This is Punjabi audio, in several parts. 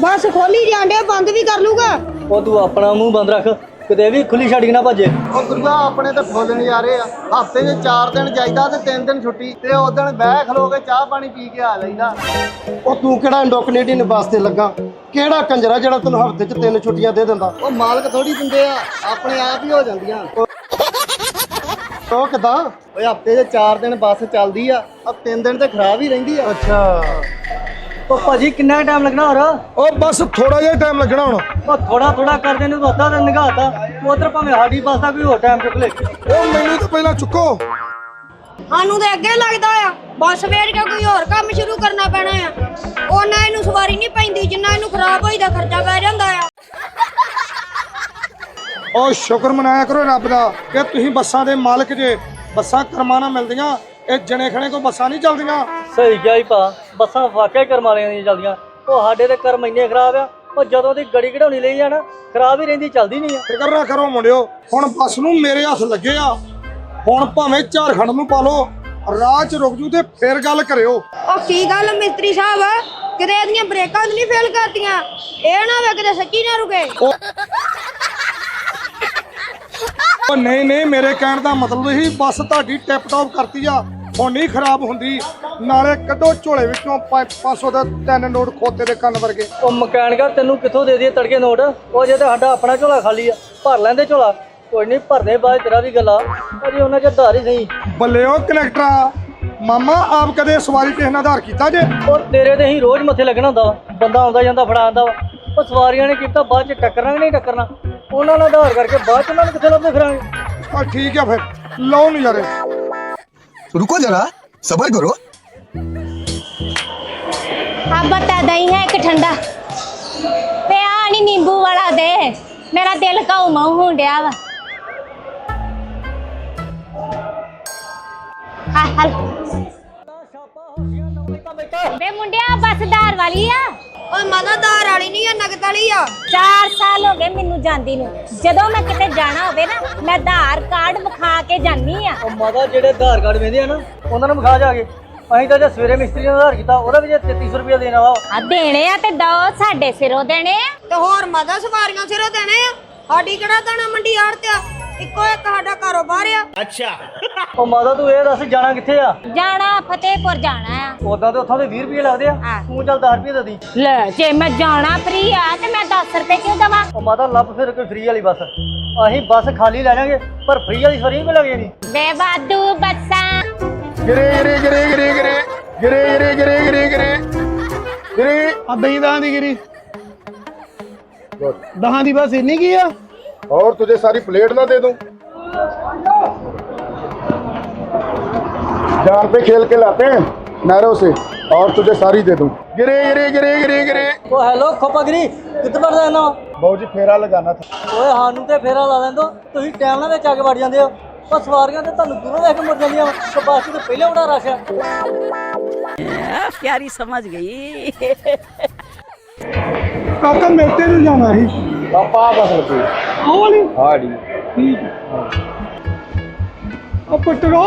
ਬਸ ਖੋਲੀ ਜਾਂਦੇ ਬੰਦ ਵੀ ਕਰ ਲੂਗਾ ਉਹ ਤੂੰ ਆਪਣਾ ਮੂੰਹ ਬੰਦ ਰੱਖ ਕਿਤੇ ਵੀ ਖੁੱਲੀ ਛੱਡ ਕੇ ਨਾ ਭੱਜੇ। ਉਹ ਗੁਰੂਆ ਆਪਣੇ ਤੇ ਫੁੱਲ ਨਜ਼ਾਰੇ ਆ। ਹਫ਼ਤੇ 'ਚ 4 ਦਿਨ ਜਾਈਦਾ ਤੇ 3 ਦਿਨ ਛੁੱਟੀ ਤੇ ਉਸ ਦਿਨ ਬਹਿ ਖਲੋ ਕੇ ਚਾਹ ਪਾਣੀ ਪੀ ਕੇ ਆ ਲਈਦਾ। ਉਹ ਤੂੰ ਕਿਹੜਾ ਇੰਡੋ ਕੈਨੇਡੀਅਨ ਵਾਸਤੇ ਲੱਗਾ? ਕਿਹੜਾ ਕੰਜਰਾ ਜਿਹੜਾ ਤੈਨੂੰ ਹਫ਼ਤੇ 'ਚ ਤਿੰਨ ਛੁੱਟੀਆਂ ਦੇ ਦਿੰਦਾ? ਉਹ ਮਾਲਕ ਥੋੜੀ ਦਿੰਦੇ ਆ ਆਪਣੇ ਆਪ ਹੀ ਹੋ ਜਾਂਦੀਆਂ। ਉਹ ਕਿਦਾਂ? ਓਏ ਹਫ਼ਤੇ 'ਚ 4 ਦਿਨ ਬੱਸ ਚੱਲਦੀ ਆ ਆ 3 ਦਿਨ ਤੇ ਖਰਾਬ ਹੀ ਰਹਿੰਦੀ ਆ। ਅੱਛਾ। ਉਹ ਭਾਜੀ ਕਿੰਨਾ ਟਾਈਮ ਲੱਗਣਾ ਹੋਰ? ਉਹ ਬਸ ਥੋੜਾ ਜਿਹਾ ਟਾਈਮ ਲੱਗਣਾ ਹੁਣ। ਉਹ ਥੋੜਾ ਥੋੜਾ ਕਰਦੇ ਨੂੰ ਅੱਧਾ ਦਿਨ ਨਿਗਾਤਾ ਉਧਰ ਭਾਵੇਂ ਸਾਡੀ ਬੱਸ ਦਾ ਕੋਈ ਹੋਰ ਟਾਈਮ ਚੁੱਕ ਲੈ। ਉਹ ਮੈਨੂੰ ਤਾਂ ਪਹਿਲਾਂ ਚੁੱਕੋ। ਸਾਨੂੰ ਤੇ ਅੱਗੇ ਲੱਗਦਾ ਆ ਬੱਸ ਵੇਚ ਕੇ ਕੋਈ ਹੋਰ ਕੰਮ ਸ਼ੁਰੂ ਕਰਨਾ ਪੈਣਾ ਆ? ਉਹਨਾਂ ਇਹਨੂੰ ਸਵਾਰੀ ਨਹੀਂ ਪੈਂਦੀ ਜਿੰਨਾ ਇਹਨੂੰ ਖਰਾਬ ਹੋਈ ਦਾ ਖਰਚਾ ਪੈ ਜਾਂਦਾ ਆ। ਉਹ ਸ਼ੁਕਰ ਮਨਾਇਆ ਕਰੋ ਰੱਬ ਦਾ ਕਿ ਤੁਸੀਂ ਬੱਸਾਂ ਦੇ ਮਾਲਕ ਜੇ ਬੱਸਾਂ ਕਰਮਾਂ ਨਾਲ ਮਿਲਦੀਆਂ ਇਹ ਜਣੇ ਖਣੇ ਕੋ ਬੱਸਾਂ ਨਹੀਂ ਚੱਲਦੀਆਂ। ਸਹੀ ਗਿਆ ਹੀ ਭਾ ਬੱਸਾਂ ਵਾਕਿਆ ਕਰਮ ਵਾਲਿਆਂ ਦੀਆਂ ਚੱਲਦੀਆਂ। ਉਹ ਸਾਡੇ ਤੇ ਕਰਮ ਇੰਨੇ ਖਰਾਬ ਆ ਉਹ ਜਦੋਂ ਦੀ ਗੜੀ ਘੜਾਉਣੀ ਲਈ ਨਾ ਖਰਾਬ ਹੀ ਰਹਿੰਦੀ ਚੱਲਦੀ ਨਹੀਂ ਆ। ਫਿਕਰ ਨਾ ਕਰੋ ਮੁੰਡਿਓ ਹੁਣ ਬੱਸ ਨੂੰ ਮੇਰੇ ਹੱਥ ਲੱਗੇ ਆ। ਹੁਣ ਭਾਵੇਂ ਝਾਰਖੰਡ ਨੂੰ ਪਾ ਲਓ ਰਾਹ 'ਚ ਰੁਕ ਜੂ ਤੇ ਫੇਰ ਗੱਲ ਕਰਿਓ। ਉਹ ਕੀ ਗੱਲ ਮਿਸਤਰੀ ਸਾਹਿਬ? ਕਿਤੇ ਇਹਦੀਆਂ ਬ੍ਰੇਕਾਂ ਨਹੀਂ ਫੇਲ ਕਰਤੀਆਂ? ਇਹ ਨਾ ਹੋਵੇ ਕਿਤੇ ਸੱਚੀ ਨਾ ਰੁਕੇ। ਉਹ ਨਹੀਂ ਨਹੀਂ ਮੇਰੇ ਕਹਿਣ ਦਾ ਮਤਲਬ ਹੀ ਬੱਸ ਤੁਹਾਡੀ ਟਿਪ ਟੌਪ ਕਰਤੀ ਆ। ਹੁਣ ਨਹੀਂ ਖਰਾਬ ਹੁੰਦੀ ਨਾਲੇ ਕੱਢੋ ਝੋਲੇ ਵਿੱਚੋਂ 500 ਦਾ ਤਿੰਨ ਨੋਟ ਖੋਤੇ ਦੇ ਕੰਨ ਵਰਗੇ। ਉਹ ਮਕੈਨਿਕਾ ਤੈਨੂੰ ਕਿੱਥੋਂ ਦੇ ਦਈਏ ਤੜਕੇ ਨੋਟ? ਉਹ ਜੇ ਤੇ ਸਾਡਾ ਆਪਣਾ ਝੋਲਾ ਖਾਲੀ ਆ ਭਰ ਲੈਂਦੇ ਝੋਲਾ। ਕੋਈ ਨਹੀਂ ਭਰਦੇ ਬਾਅਦ ਤੇਰਾ ਵੀ ਗੱਲਾ। ਅਜੇ ਉਹਨਾਂ ਚ ਧਾਰ ਹੀ ਸਹੀ ਬੱਲੇ ਉਹ ਕਨੈਕਟਰਾ ਮਾਮਾ ਆਪ ਕਦੇ ਸਵਾਰੀ ਕਿਸੇ ਨਾਲ ਆਧਾਰ ਕੀਤਾ ਜੇ? ਉਹ ਤੇਰੇ ਤੇ ਹੀ ਰੋਜ਼ ਮੱਥੇ ਲੱਗਣਾ ਹੁੰਦਾ। ਬੰਦਾ ਆਉਂਦਾ ਜਾਂਦਾ ਫੜਾ ਆਉਂਦਾ ਵਾ। ਉਹ ਸਵਾਰੀਆਂ ਨੇ ਕੀਤਾ ਬਾਅਦ ਚ ਟੱਕਰਨਾ ਕਿ ਨਹੀਂ ਟੱਕਰਨਾ। ਉਹਨਾਂ ਨਾਲ ਆਧਾਰ ਕਰਕੇ ਬਾਅਦ ਚ ਉਹਨਾਂ ਨੂੰ ਕਿੱਥੇ ਲੱਭਦੇ ਫਿਰਾਂਗੇ? ਆ ਠੀਕ ਆ ਫਿਰ ਲਓ ਨਜ਼ਾਰੇ। रुको जरा सबर करो। अब बता दही है कि ठंडा। पे आनी नींबू वाला दे। मेरा दिल का उमा हो गया वा हाल। हाल बे मुंडिया बस दार वाली है ਓਏ ਮਦਦਦਾਰ ਵਾਲੀ ਨਹੀਂ ਆ ਨਗਦ ਵਾਲੀ ਆ? 4 ਸਾਲ ਹੋ ਗਏ ਮੈਨੂੰ ਜਾਂਦੀ ਨੂੰ। ਜਦੋਂ ਮੈਂ ਕਿਤੇ ਜਾਣਾ ਹੋਵੇ ਨਾ ਮੈਂ ਆਧਾਰ ਕਾਰਡ ਵਿਖਾ ਕੇ ਜਾਨੀ ਆ। ਉਹ ਮਾਦਾ ਜਿਹੜੇ ਆਧਾਰ ਕਾਰਡ ਵੇਂਦੇ ਆ ਨਾ ਉਹਨਾਂ ਨੂੰ ਵਿਖਾ ਜਾ ਕੇ। ਅਸੀਂ ਤਾਂ ਜੇ ਸਵੇਰੇ ਮਿਸਤਰੀ ਨੇ ਆਧਾਰ ਕੀਤਾ ਉਹਦਾ ਵੀ ਜੇ 3300 ਰੁਪਇਆ ਦੇਣਾ ਵਾ। ਆ ਦੇਣੇ ਆ ਤੇ ਦੋ ਸਾਡੇ ਸਿਰੋਂ ਦੇਣੇ ਆ। ਤੇ ਹੋਰ ਮਦਦ ਸਵਾਰੀਆਂ ਸਿਰੋਂ ਦੇਣੇ ਆ? ਸਾਡੀ ਕਿਹੜਾ ਦਾਣਾ ਮੰਡੀ ਆੜਤਿਆ ਇੱਕੋ ਇੱਕ ਸਾਡਾ ਕਾਰੋਬਾਰ ਆ। ਉਹ ਮਾਦਾ ਤੂੰ ਇਹ ਦੱਸ ਜਾਣਾ ਕਿੱਥੇ ਆ? ਜਾਣਾ ਫਤਿਹਪੁਰ ਜਾਣਾ ਉਦਾਂ ਤੇ ਉੱਥੋਂ ਦੇ 20 ਰੁਪਏ ਲੱਗਦੇ ਆ ਹਾਂ। ਤੂੰ ਚੱਲ 10 ਰੁਪਏ ਦੇ ਦੀ ਲੈ ਜੇ ਮੈਂ ਜਾਣਾ ਫਰੀ ਆ ਤੇ ਮੈਂ 10 ਰੁਪਏ ਕਿਉਂ ਦਵਾਂ ਉਹ ਮਾਤਾ ਲੱਭ ਫਿਰ ਕੋਈ ਫ੍ਰੀ ਵਾਲੀ ਬੱਸ ਅਸੀਂ ਬੱਸ ਖਾਲੀ ਲੈ ਜਾਾਂਗੇ ਪਰ ਫ੍ਰੀ ਵਾਲੀ ਫਰੀ ਨਹੀਂ ਲੱਗੇ ਨਹੀਂ ਬੇਵਾਦੂ ਬੱਸਾਂ ਗਿਰੇ ਗਿਰੇ ਗਿਰੇ ਗਿਰੇ ਗਿਰੇ ਗਿਰੇ ਗਿਰੇ ਗਿਰੇ ਗਿਰੇ ਗਿਰੇ ਗਿਰੇ ਆ ਦਹੀਂ ਦਹਾਂ ਦੀ ਗਿਰੀ ਦਹਾਂ ਦੀ ਬਸ ਇੰਨੀ ਕੀ ਆ और तुझे सारी प्लेट ना दे दूं जान पे खेल के लाते हैं नहरों से और तुझे सारी दे दूं गिरे गिरे गिरे गिरे गिरे ਉਹ ਹੈਲੋ ਖੋਪਾਗਰੀ ਕਿੱਥੇ ਵੜਦਾ ਇਹਨਾਂ बाबू जी फेरा लगाना था ਓਏ ਸਾਨੂੰ ਤੇ ਫੇਰਾ ਲਾ ਲੈਂਦੋ ਤੁਸੀਂ ਟਾਈਮ ਨਾਲ ਵਿੱਚ ਆ ਕੇ ਵੜ ਜਾਂਦੇ ਹੋ ਉਹ ਸਵਾਰੀਆਂ ਤੇ ਤੁਹਾਨੂੰ ਦੂਰੋਂ ਦੇਖ ਕੇ ਮੁੜ ਜਾਂਦੀਆਂ ਵਾ ਤੇ ਬੱਸ ਤੇ ਪਹਿਲੇ ਬੜਾ ਰਸ਼ ਆ प्यारी समझ गई काका मेटे ਨੂੰ ਜਾਣਾ ਸੀ ਪਾਪਾ ਬਸ ਲੱਗੀ ਆਹ ਵਾਲੀ ਹਾੜੀ ਠੀਕ ਉਹ ਪੁੱਤਰੋ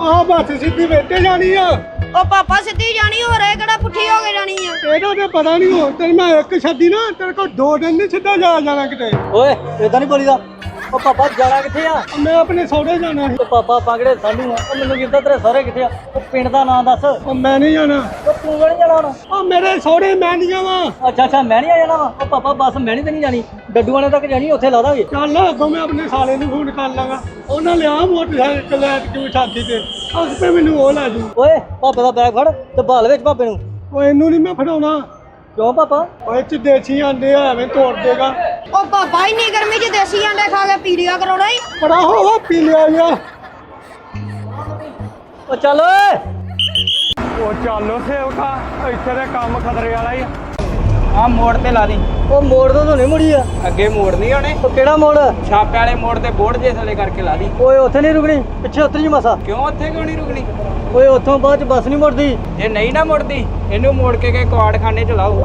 ਆ ਬੱਸ ਸਿੱਧੀ ਮੇਟੇ ਜਾਣੀ ਆ ਉਹ ਪਾਪਾ ਸਿੱਧੀ ਜਾਣੀ ਹੋ ਰਿਹਾ ਕਿਹੜਾ ਪੁੱਠੀ ਹੋ ਕੇ ਜਾਣੀ ਆ? ਇਹਦਾ ਤੇ ਪਤਾ ਨਹੀਂ ਹੋ ਤੇ ਮੈਂ ਇੱਕ ਛੱਡੀ ਨਾ ਤੇਰੇ ਕੋਲ ਦੋ ਦਿਨ ਨਹੀਂ ਸਿੱਧਾ ਜਾ ਜਾਣਾ ਕਿਤੇ। ਓਏ ਇਦਾਂ ਨਹੀਂ ਬੋਲੀਦਾ। ਉਹ ਪਾਪਾ ਜਾਣਾ ਕਿੱਥੇ ਆ? ਮੈਂ ਆਪਣੇ ਸਹੁਰੇ ਜਾਣਾ ਸੀ। ਉਹ ਪਾਪਾ ਪਾਗੜੇ ਸਾਨੂੰ ਆ? ਉਹ ਮੈਨੂੰ ਕਿੱਦਾਂ ਤੇਰੇ ਸਾਰੇ ਕਿੱਥੇ ਆ? ਉਹ ਪਿੰਡ ਦਾ ਨਾਂ ਦੱਸ। ਉਹ ਉਹ ਮੈਂ ਨਹੀਂ ਜਾਣਾ। ਤੂੰ ਕਿਹੜੀ ਜਾਣਾ ਹੁਣ? ਉਹ ਮੇਰੇ ਸਹੁਰੇ ਮੈਂ ਨਹੀਂ ਜਾਵਾਂ। ਅੱਛਾ ਅੱਛਾ ਮੈਂ ਨਹੀਂ ਆ ਜਾਣਾ ਵਾ। ਉਹ ਪਾਪਾ ਬੱਸ ਮੈਂ ਨਹੀਂ ਤੇ ਨਹੀਂ ਜਾਣੀ। ਡੱਡੂ ਵਾਲੇ ਤੱਕ ਜਾਣੀ ਉੱਥੇ ਲਾ ਦਾਂਗੇ। ਚੱਲ ਅੱਗੋਂ ਮੈਂ ਆਪਣੇ ਸਾਲੇ ਨੂੰ ਫੋਨ ਕਰ ਲਾਂਗਾ। ਉਹਨਾਂ ਲਿਆ ਮੋਟਰਸਾਈਕਲ ਲੈ ਕੇ ਛਾਤੀ ਤੇ। ਤੇ ਮੈਨੂੰ ਉਹ ਲੈ ਜੂ ਓਏ ਪਾਪੇ ਦਾ ਬੈਗ ਫੜ ਤੇ ਬਾਲ ਵਿੱਚ ਪਾਪੇ ਨੂੰ। ਉਹ ਇਹਨੂੰ ਨਹੀਂ ਮੈਂ ਫੜਾਉਣਾ। ਕਿਉਂ ਪਾਪਾ ਓਏ ਚ ਦੇਸੀ ਆਂਡੇ ਆ, ਐਵੇਂ ਤੋੜ ਦੇਗਾ। ਉਹ ਪਾਪਾ ਇੰਨੀ ਗਰਮੀ 'ਚ ਦੇਸੀ ਅੰਡੇ ਖਾ ਕੇ ਪੀ ਲਿਆ ਕਰਾਉਣਾ ਹੀ ਬੜਾ ਹੋਵਾ ਪੀ ਲਿਆ ਯਾ ਉਹ ਚੱਲ ਓਏ। ਉਹ ਚੱਲੋ ਸੇਵਕਾ ਇੱਥੇ ਦੇ ਕੰਮ ਖਤਰੇ ਵਾਲਾ ਹੀ ਆ। ਮੋੜ ਤੇ ਲਾ ਦੀ। ਉਹ ਮੋੜ ਤੋਂ ਨਹੀਂ ਮੁੜੀ ਆ। ਅੱਗੇ ਮੋੜ ਨਹੀਂ ਆਉਣੇ। ਉਹ ਕਿਹੜਾ ਮੋੜ? ਛਾਪੇ ਵਾਲੇ ਮੋੜ ਤੇ ਬੋਰਡ ਜੇ ਥੱਲੇ ਕਰਕੇ ਲਾ ਦੀ। ਓਏ ਉੱਥੇ ਨਹੀਂ ਰੁਕਣੀ? ਪਿੱਛੇ ਉਤਰ ਜੀ ਮਸਾ। ਕਿਉਂ ਉੱਥੇ ਕਿਉਂ ਨਹੀਂ ਰੁਕਣੀ? ਓਏ ਉੱਥੋਂ ਬਾਅਦ ਚ ਬੱਸ ਨਹੀਂ ਮੁੜਦੀ। ਜੇ ਨਹੀਂ ਨਾ ਮੁੜਦੀ ਇਹਨੂੰ ਮੋੜ ਕੇ ਕੇ ਕੁਆੜਖਾਨੇ ਚ ਲਾਓ।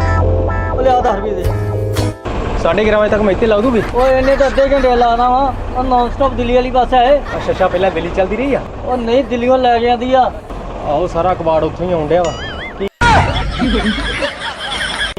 ਉਹ ਲਿਆ 10 ਰੁਪਏ ਦੇ। ਸਾਢੇ 11 ਵਜੇ ਤੱਕ ਮੈਂ ਇੱਥੇ ਲਾ ਦੂਗੀ। ਓਏ ਇੰਨੇ ਤਾਂ ਅੱਧੇ ਘੰਟੇ ਲਾਣਾ ਵਾ। ਉਹ ਨਾਨ ਸਟਾਪ ਦਿੱਲੀ ਵਾਲੀ ਬੱਸ ਹੈ ਇਹ। ਅੱਛਾ ਅੱਛਾ ਪਹਿਲਾਂ ਦਿੱਲੀ ਚੱਲਦੀ ਰਹੀ ਆ? ਉਹ ਨਹੀਂ ਦਿੱਲੀੋਂ ਲੈ ਕੇ ਆਂਦੀ ਆ। ਆਹੋ ਸਾਰਾ ਕਬਾੜ ਉੱਥੋਂ ਹੀ ਆਉਣ ਡਿਆ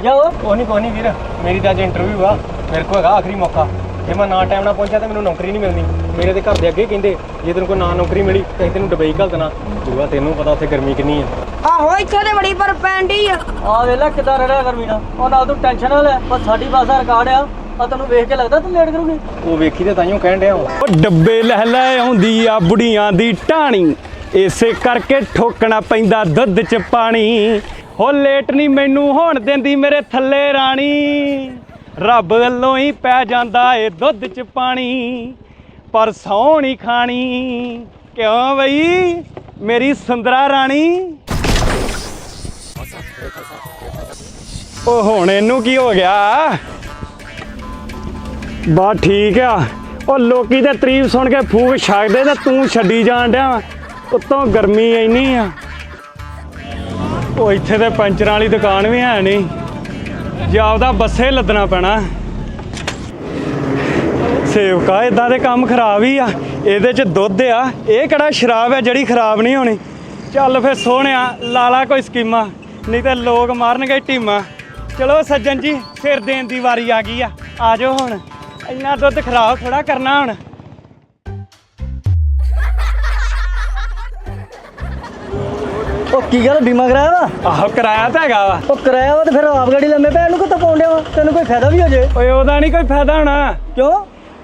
ਜਾਓ ਉਹ? ਨਹੀਂ ਕੋਈ ਨਹੀਂ ਵੀਰ। ਮੇਰੀ ਤਾਂ ਅੱਜ ਇੰਟਰਵਿਊ ਆ। ਮੇਰੇ ਕੋਲ ਹੈਗਾ ਆਖਰੀ ਮੌਕਾ। ਜੇ ਮੈਂ ਨਾ ਟਾਈਮ ਨਾਲ ਪਹੁੰਚਿਆ ਤਾਂ ਮੈਨੂੰ ਨੌਕਰੀ ਨਹੀਂ ਮਿਲਣੀ। ਮੇਰੇ ਦੇ ਘਰ ਦੇ ਅੱਗੇ ਕਹਿੰਦੇ ਜੇ ਤੈਨੂੰ ਕੋਈ ਨਾ ਨੌਕਰੀ ਮਿਲੀ ਤਾਂ ਅਸੀਂ ਤੈਨੂੰ ਦੁਬਈ ਘੱਲ ਦੇਣਾ। ਦੂਆ ਤੈਨੂੰ ਪਤਾ ਉੱਥੇ ਗਰਮੀ ਕਿੰਨੀ ਆ। ਆਹੋ ਇੱਥੇ ਤੇ ਬੜੀ ਬਰਫ਼ ਪੈਂਦੀ ਆ। ਆ ਵੇਲਾ ਕਿਦਾਂ ਰੜਿਆ ਗਰਮੀ ਨਾਲ। ਉਹ ਨਾਲ ਤੂੰ ਟੈਨਸ਼ਨ ਨਾ ਲੈ। ਪਰ ਸਾਡੀ ਬੱਸ ਦਾ ਰਿਕਾਰਡ ਆ। ਆ ਤੈਨੂੰ ਵੇਖ ਕੇ ਲੱਗਦਾ ਤੂੰ ਲੇਟ ਕਰੂਗੀ? ਉਹ ਵੇਖੀ ਤੇ ਤਾਈਓ ਕਹਿਣ ਡਿਆ। ਉਹ ਡੱਬੇ ਲਹਿ ਲੈ ਆਉਂਦੀ ਆ ਬੁੜੀਆਂ ਦੀ ਟਾਣੀ ਇਸੇ ਕਰਕੇ ਠੋਕਣਾ ਪੈਂਦਾ ਦੁੱਧ ਚ ਪਾਣੀ। ਹੋ ਲੇਟ ਨਹੀਂ ਮੈਨੂੰ ਹੋਣ ਦਿੰਦੀ ਮੇਰੇ ਥੱਲੇ ਰਾਣੀ। ਰੱਬ ਵੱਲੋਂ ਹੀ ਪੈ ਜਾਂਦਾ ਏ ਦੁੱਧ ਚ ਪਾਣੀ, ਪਰ ਸੌ ਖਾਣੀ। ਕਿਉਂ ਬਈ? ਮੇਰੀ ਸੁੰਦਰਾ ਰਾਣੀ। ਉਹ ਹੁਣ ਇਹਨੂੰ ਕੀ ਹੋ ਗਿਆ? ਬਾ ਠੀਕ ਆ। ਉਹ ਲੋਕੀ ਤੇ ਤਰੀਫ ਸੁਣ ਕੇ ਫੂਕ ਛੱਡਦੇ ਤੇ ਤੂੰ ਛੱਡੀ ਜਾਣ ਡਿਆ। ਵਾਂ। ਉੱਤੋਂ ਗਰਮੀ ਇੰਨੀ ਆ। ਉਹ ਇੱਥੇ ਤੇ ਪੰਚਰਾਂ ਵਾਲੀ ਦੁਕਾਨ ਵੀ ਹੈ ਨਹੀਂ। ਜਾਪਦਾ ਬੱਸੇ ਲੱਦਣਾ ਪੈਣਾ। ਸੇਵਕਾ ਇਦਾਂ ਦੇ ਕੰਮ ਖਰਾਬ ਹੀ ਆ। ਇਹਦੇ ਚ ਦੁੱਧ ਆ। ਇਹ ਕਿਹੜਾ ਸ਼ਰਾਬ ਹੈ ਜਿਹੜੀ ਖਰਾਬ ਨਹੀਂ ਹੋਣੀ। ਚੱਲ ਫੇ ਸੋਹਣਿਆ ਲਾਲਾ ਕੋਈ ਸਕੀਮਾਂ। ਨਹੀਂ ਤੇ ਲੋਕ ਮਾਰਨਗੇ ਟੀਮਾਂ ਚਲੋ ਸੱਜਣ ਜੀ ਸਿਰ ਦੇਣ ਦੀ ਵਾਰੀ ਆ ਗਈ ਆ। ਆ ਜਾਓ ਹੁਣ। ਇੰਨਾ ਦੁੱਧ ਖਰਾਬ ਥੋੜਾ ਕਰਨਾ ਹੁਣ। ਕੀ ਗੱਲ ਬੀਮਾ ਕਰਾਇਆ ਵਾ? ਆਹੋ ਕਿਰਾਇਆ ਤਾਂ ਹੈਗਾ ਵਾ। ਉਹ ਕਰਾਇਆ ਵਾ ਤੇ ਫਿਰ ਆਪ ਗਾੜੀ ਲੰਮੇ ਪੈ ਇਹਨੂੰ ਕਿੱਥੋਂ ਪਾਉਂਦੇ ਵਾ? ਤੈਨੂੰ ਕੋਈ ਫਾਇਦਾ ਵੀ ਹੋ ਜੇ? ਓਏ ਉਹਦਾ ਨਹੀਂ ਕੋਈ ਫਾਇਦਾ ਹੋਣਾ। ਕਿਉਂ?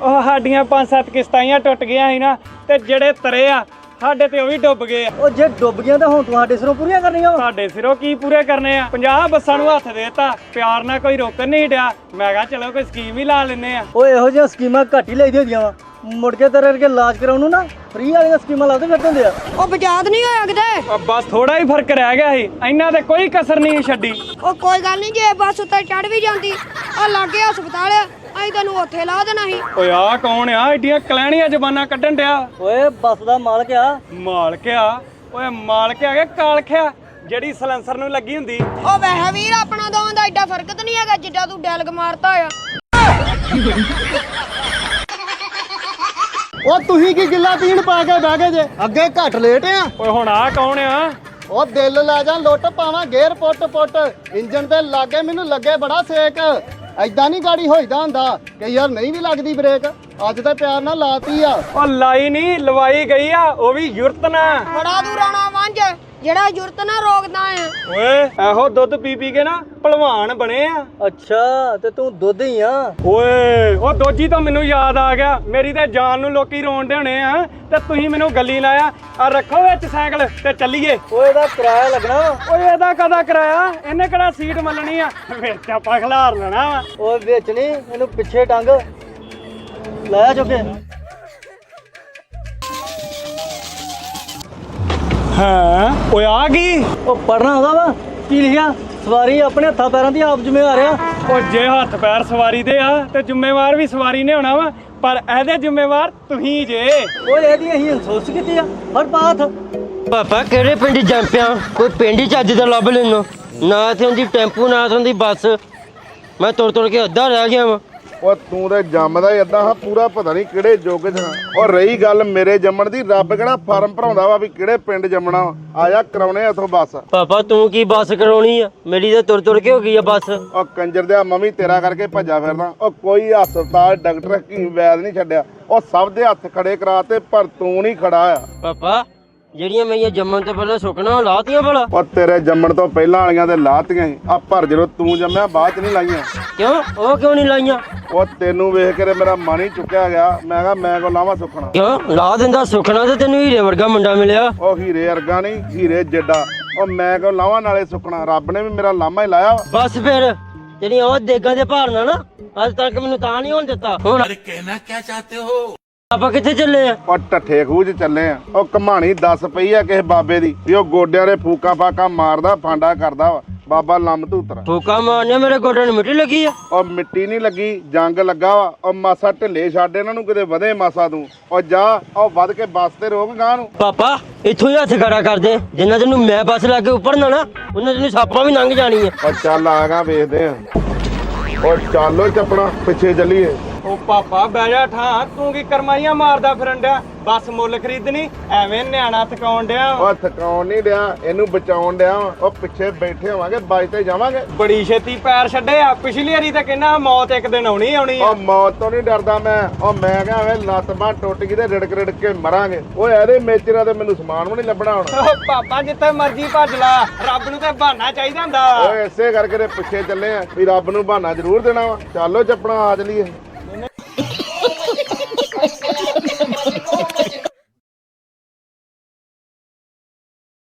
ਉਹ ਸਾਡੀਆਂ ਪੰਜ ਸੱਤ ਕਿਸ਼ਤਾਈਆਂ ਟੁੱਟ ਗਈਆਂ ਸੀ ਨਾ ਤੇ ਜਿਹੜੇ ਤਰੇ ਆ ਸਾਡੇ ਤੇ ਉਹ ਵੀ ਡੁੱਬ ਗਏ ਆ। ਉਹ ਜੇ ਡੁੱਬ ਗਿਆ ਤਾਂ ਹੁਣ ਤੂੰ ਸਾਡੇ ਸਿਰੋਂ ਪੂਰੀਆਂ ਕਰਨੀਆਂ ਵਾ? ਸਾਡੇ ਸਿਰੋਂ ਕੀ ਪੂਰੇ ਕਰਨੇ ਆ? 50 ਬੱਸਾਂ ਨੂੰ ਹੱਥ ਦੇਤਾ ਪਿਆਰ ਨਾਲ ਕੋਈ ਰੋਕਣ ਨਹੀਂ ਡਿਆ। ਮੈਂ ਕਿਹਾ ਚਲੋ ਕੋਈ ਸਕੀਮ ਹੀ ਲਾ ਲੈਨੇ ਆ। ਓਏ ਇਹੋ ਜਿਹੀਆਂ ਸਕੀਮਾਂ ਘੱਟ ਹੀ ਲਈਦੀਆਂ ਹੁੰਦੀਆਂ ਵਾ। ਮੁੜ ਕੇ ਤੇਰੇ ਵਰਗੇ ਇਲਾਜ ਕਰਾਉਣ ਨੂੰ ਨਾ ਫ੍ਰੀ ਵਾਲੀਆਂ ਸਕੀਮਾਂ ਲਾਉਂਦੇ ਫਿਰਦੇ ਹੁੰਦੇ ਆ। ਉਹ ਬਚਾਤ ਨਹੀਂ ਹੋਇਆ ਕਿਤੇ? ਉਹ ਬਸ ਥੋੜਾ ਹੀ ਫ਼ਰਕ ਰਹਿ ਗਿਆ ਸੀ। ਇਹਨਾਂ ਤੇ ਕੋਈ ਕਸਰ ਨਹੀਂ ਛੱਡੀ। ਉਹ ਕੋਈ ਗੱਲ ਨਹੀਂ ਜੇ ਬੱਸ ਉੱਤੇ ਚੜ ਵੀ ਜਾਂਦੀ ਆ ਲਾਗੇ ਹਸਪਤਾਲ। ਆ ਅਸੀਂ ਤੈਨੂੰ ਉੱਥੇ ਲਾ ਦੇਣਾ ਸੀ। ਓਏ ਆ ਕੌਣ ਆ? ਏਡੀਆਂ ਕਲੈਣੀਆਂ ਜ਼ਬਾਨਾਂ ਕੱਢਣ ਡਿਆ। ਓਏ ਬੱਸ ਦਾ ਮਾਲਕ ਆ। ਮਾਲਕ ਆ? ਓਏ ਮਾਲਕ ਆ ਗਿਆ ਕਾਲਖ ਆ? ਜਿਹੜੀ ਸਲੈਂਸਰ ਨੂੰ ਲੱਗੀ ਹੁੰਦੀ। ਉਹ ਵੈਸੇ ਵੀਰ ਆਪਣਾ ਦੋਵਾਂ ਦਾ ਐਡਾ ਫ਼ਰਕ ਤਾਂ ਨਹੀਂ ਹੈਗਾ ਜਿੱਡਾ ਤੂੰ ਡੈਲਗ ਮਾਰਤਾ ਆ ਉਹ ਤੁਸੀਂ ਕੀ ਗਿੱਲਾ ਪੀਣ ਪਾ ਕੇ ਬਹਿ ਗਏ ਜੇ? ਅੱਗੇ ਘੱਟ ਲੇਟ ਆ। ਓਏ ਹੁਣ ਆ ਕੌਣ ਆ? ਉਹ ਦਿਲ ਲੈ ਜਾ ਲੁੱਟ ਪਾਵਾਂ ਗੇਅਰ ਪੁੱਟ ਪੁੱਟ। ਇੰਜਨ ਤੇ ਲਾਗੇ ਮੈਨੂੰ ਲੱਗੇ ਬੜਾ ਸੇਕ। ਐਦਾਂ ਨਹੀਂ ਗਾੜੀ ਹੋਈਦਾ ਹੁੰਦਾ ਕਿ ਯਾਰ ਨਹੀਂ ਵੀ ਲੱਗਦੀ ਬ੍ਰੇਕ। ਅੱਜ ਤਾਂ ਪਿਆਰ ਨਾਲ ਲਾਤੀ ਆ। ਉਹ ਲਾਈ ਨਹੀਂ ਲਵਾਈ ਗਈ ਆ ਉਹ ਵੀ ਯੁਰਤ ਨਾ ਬੜਾ ਦੂਰ ਆਣਾ ਵੰਜ ਜਿਹੜਾ ਜੁਰਤ ਨਾ ਰੋਕਦਾ ਆ। ਓਏ ਇਹੋ ਦੁੱਧ ਪੀ ਪੀ ਕੇ ਨਾ ਭਲਵਾਨ ਬਣੇ ਆ। ਅੱਛਾ ਤੇ ਤੂੰ ਦੁੱਧ ਹੀ ਆ। ਓਏ ਉਹ ਦੋਜੀ ਤਾਂ ਮੈਨੂੰ ਯਾਦ ਆ ਗਿਆ। ਮੇਰੀ ਤੇ ਜਾਨ ਨੂੰ ਲੋਕੀ ਰੋਣ ਦੇ ਹੋਣੇ ਆ ਤੇ ਤੁਸੀਂ ਮੈਨੂੰ ਗੱਲੀ ਲਾਇਆ। ਆ ਰੱਖੋ ਵਿੱਚ ਸਾਈਕਲ ਤੇ ਚੱਲੀਏ। ਓਏ ਇਹਦਾ ਕਿਰਾਇਆ ਲੱਗਣਾ ਓਏ ਇਹਦਾ ਕਦਾ ਕਰਾਇਆ? ਇਹਨੇ ਕਿਹੜਾ ਸੀਟ ਮੱਲਣੀ ਆ? ਵਿੱਚ ਆਪਾਂ ਖਿਲਾਰ ਲੈਣਾ ਓਏ ਵਿੱਚ ਨਹੀਂ ਇਹਨੂੰ ਪਿੱਛੇ ਟੰਗ ਲਾਇਆ ਚੁੱਕੇ। ਹਾਂ ਓਏ ਆ ਗਈ। ਉਹ ਪੜਨਾ ਹੁੰਦਾ ਵਾ। ਕੀ ਲਿਖਿਆ? ਸਵਾਰੀ ਆਪਣੇ ਹੱਥਾਂ ਪੈਰਾਂ ਦੀ ਆਪ ਜ਼ਿੰਮੇਵਾਰ ਆ। ਉਹ ਜੇ ਹੱਥ ਪੈਰ ਸਵਾਰੀ ਦੇ ਆ ਤੇ ਜ਼ਿੰਮੇਵਾਰ ਵੀ ਸਵਾਰੀ ਨੇ ਹੋਣਾ ਵਾ। ਪਰ ਇਹਦੇ ਜ਼ਿੰਮੇਵਾਰ ਤੁਸੀਂ ਜੇ। ਓਏ ਇਹਦੀ ਅਸੀਂ ਅਫਸੋਸ ਕੀਤੀ ਆ। ਹਰ ਬਾਤ। ਪਾਪਾ ਕਿਹੜੇ ਪਿੰਡ ਜੰਪਿਆ ਕੋਈ ਪਿੰਡ ਹੀ ਚੱਜ ਦਾ ਲੱਭ ਲੈਨੋ ਨਾ ਇੱਥੇ ਹੁੰਦੀ ਟੈਂਪੂ ਨਾ ਇੱਥੇ ਹੁੰਦੀ ਬੱਸ। ਮੈਂ ਤੁਰ ਤੁਰ ਕੇ ਅੱਧਾ ਰਹਿ ਗਿਆ ਵਾਂ। ਉਹ ਤੂੰ ਤੇ ਜੰਮਦਾ ਹੀ ਏਦਾਂ ਹਾਂ ਪੂਰਾ ਪਤਾ ਨਹੀਂ ਕਿਹੜੇ ਜੋਗ ਚ ਹਾਂ। ਰਹੀ ਗੱਲ ਮੇਰੇ ਜੰਮਣ ਦੀ ਰੱਬ ਕਿਹੜਾ ਫਾਰਮ ਭਰਾਉਂਦਾ ਵਾ ਵੀ ਕਿਹੜੇ ਪਿੰਡ ਜੰਮਣਾ ਵਾ। ਆ ਜਾ ਕਰਾਉਣੇ ਇਥੋਂ ਬੱਸ। ਪਾਪਾ ਤੂੰ ਕੀ ਬੱਸ ਕਰਾਉਣੀ ਆ? ਮੇਰੀ ਤਾਂ ਤੁਰ ਤੁਰ ਕੇ ਹੋ ਗਈ ਆ ਬੱਸ। ਉਹ ਕੰਜਰ ਦਿਆ ਮਮੀ ਤੇਰਾ ਕਰਕੇ ਭੱਜਾ ਫਿਰਦਾ। ਉਹ ਕੋਈ ਹਸਪਤਾਲ ਡਾਕਟਰ ਹਕੀਮ ਵੈਦ ਨਹੀਂ ਛੱਡਿਆ। ਉਹ ਸਭ ਦੇ ਹੱਥ ਖੜੇ ਕਰਾਤੇ ਪਰ ਤੂੰ ਨਹੀਂ ਖੜਾ ਆ। ਪਾਪਾ ਜਿਹੜੀਆਂ ਮੇਰੀਆਂ ਜੰਮਣ ਤੋਂ ਪਹਿਲਾਂ ਸੁੱਕਣਾ ਉਹ ਲਾਤੀਆਂ ਭਲਾ। ਉਹ ਤੇਰੇ ਜੰਮਣ ਤੋਂ ਪਹਿਲਾਂ ਵਾਲੀਆਂ ਤੇ ਲਾਤੀਆਂ ਸੀ ਆ ਪਰ ਜਦੋਂ ਤੂੰ ਜੰਮਿਆ ਬਾਅਦ ਚ ਨਹੀਂ ਲਾਈਆਂ। ਕਿਉਂ? ਉਹ ਕਿਉਂ ਨਹੀਂ ਲਾਈਆਂ? ਉਹ ਤੈਨੂੰ ਵੇਖ ਕੇ ਤੇ ਮੇਰਾ ਮਨ ਹੀ ਚੁੱਕਿਆ ਗਿਆ। ਮੈਂ ਕਿਹਾ ਮੈਂ ਕੋ ਲਾਵਾਂ ਸੁੱਖਣਾ ਕਿਉਂ? ਲਾ ਦਿੰਦਾ ਸੁੱਕਣਾ ਤੇ ਤੈਨੂੰ ਹੀਰੇ ਵਰਗਾ ਮੁੰਡਾ ਮਿਲਿਆ। ਉਹ ਹੀਰੇ ਅਰਗਾ ਨਹੀਂ ਹੀਰੇ ਜੱਡਾ। ਉਹ ਮੈਂ ਕੋ ਲਾਵਾਂ ਨਾਲੇ ਸੁੱਕਣਾ। ਰੱਬ ਨੇ ਵੀ ਮੇਰਾ ਲਾਮਾ ਹੀ ਲਾਇਆ। ਵਾ ਬਸ ਫਿਰ ਜਿਹੜੀਆਂ ਉਹ ਦੇਗਾਂ ਦੇ ਭਾਰਨਾ ਨਾ ਅੱਜ ਤੱਕ ਮੈਨੂੰ ਤਾਂ ਨਹੀਂ ਹੋਣ ਦਿੱਤਾ। ਹੁਣ ਕਹਿਣਾ ਕੀ ਚਾਹਤੇ ਹੋ? ਆਪਾਂ ਕਿੱਥੇ ਚੱਲੇ ਆ? ਉਹ ਟੱਠੇ ਖੂਹ 'ਚ ਚੱਲੇ ਆ। ਉਹ ਕਹਾਣੀ ਦੱਸ ਪਈ ਆ ਕਿਸੇ ਬਾਬੇ ਦੀ ਵੀ ਉਹ ਗੋਡਿਆਂ ਦੇ ਫੂਕਾ ਫਾਕਾ ਮਾਰਦਾ ਫਾਂਡਾ ਕਰਦਾ ਵਾ। ਬਾਬਾ ਲੰਮ ਧੂਤਰਾ। ਫੂਕਾ ਮਾਰਨੇ ਮੇਰੇ ਗੋਡਿਆਂ ਨੂੰ ਮਿੱਟੀ ਲੱਗੀ ਆ? ਉਹ ਮਿੱਟੀ ਨਹੀਂ ਲੱਗੀ ਜੰਗ ਲੱਗਾ ਵਾ। ਉਹ ਮਾਸਾ ਢਿੱਲੇ ਛੱਡ ਇਹਨਾਂ ਨੂੰ ਕਿਤੇ ਵਧੇ ਮਾਸਾ ਤੂੰ। ਉਹ ਜਾ ਉਹ ਵੱਧ ਕੇ ਬੱਸ ਤੇ ਰੋਕ ਗਾਂ ਨੂੰ। ਪਾਪਾ ਇੱਥੋਂ ਹੀ ਹੱਥ ਖੜਾ ਕਰਦੇ ਜਿੰਨਾ ਤੈਨੂੰ ਮੈਂ ਬੱਸ ਲਾ ਕੇ ਉੱਪਰ ਨਾ ਨਾ ਉਹਨਾਂ ਤੈਨੂੰ ਸਾਪਾਂ ਵੀ ਲੰਘ ਜਾਣੀ ਆ ਉਹ ਚੱਲ ਆ ਗਾ ਵੇਖਦੇ ਆ। ਉਹ ਚੱਲੋ ਚੱਪਣਾ ਪਿੱਛੇ ਚੱਲੀਏ। ਉਹ ਪਾਪਾ ਬਹਿ ਜਾ ਠਾਂ ਤੂੰ ਕੀ ਕਰਮਾਈਆਂ ਮਾਰਦਾ ਫਿਰਨ ਡਿਆ? ਬਸ ਮੁੱਲ ਖਰੀਦਣੀ ਐਵੇਂ ਨਿਆਣਾ ਥਕਾਉਣ ਡਿਆ? ਉਹ ਥਕਾਉਣ ਨਹੀਂ ਡਿਆ ਇਹਨੂੰ ਬਚਾਉਣ ਡਿਆ ਵਾਂ। ਉਹ ਪਿੱਛੇ ਬੈਠੇ ਹੋਵਾਂਗੇ ਬਚਤੇ ਜਾਵਾਂਗੇ। ਬੜੀ ਛੇਤੀ ਪੈਰ ਛੱਡੇ ਆ ਪਿਛਲੀ ਵਾਰੀ ਤਾਂ ਕਿੰਨਾ ਮੌਤ ਇੱਕ ਦਿਨ ਆਉਣੀ ਆਉਣੀ ਆ। ਉਹ ਮੌਤ ਤੋਂ ਨਹੀਂ ਡਰਦਾ ਮੈਂ ਉਹ ਮੈਂ ਕਿਹਾ ਐਵੇਂ ਲੱਤ ਬਾਂਹ ਟੁੱਟ ਗਈ ਤੇ ਰਿੜਕ ਰਿੜਕ ਕੇ ਮਰਾਂਗੇ। ਓਏ ਇਹਦੇ ਮੇਚਰਾਂ ਤੇ ਮੈਨੂੰ ਸਮਾਨ ਵੀ ਨਹੀਂ ਲੱਭਣਾ ਹੁਣ। ਉਹ ਪਾਪਾ ਜਿੱਥੇ ਮਰਜ਼ੀ ਭੱਜ ਲਾ ਰੱਬ ਨੂੰ ਤੇ ਬਹਾਨਾ ਚਾਹੀਦਾ ਹੁੰਦਾ। ਓਏ ਇਸੇ ਕਰਕੇ ਤੇ ਪਿੱਛੇ ਚੱਲੇ ਆ ਵੀ ਰੱਬ ਨੂੰ ਬਹਾਨਾ ਜ਼ਰੂਰ ਦੇਣਾ ਵਾ। ਚੱਲੋ ਚੱਪਣਾ ਆ ਚਲੀਏ।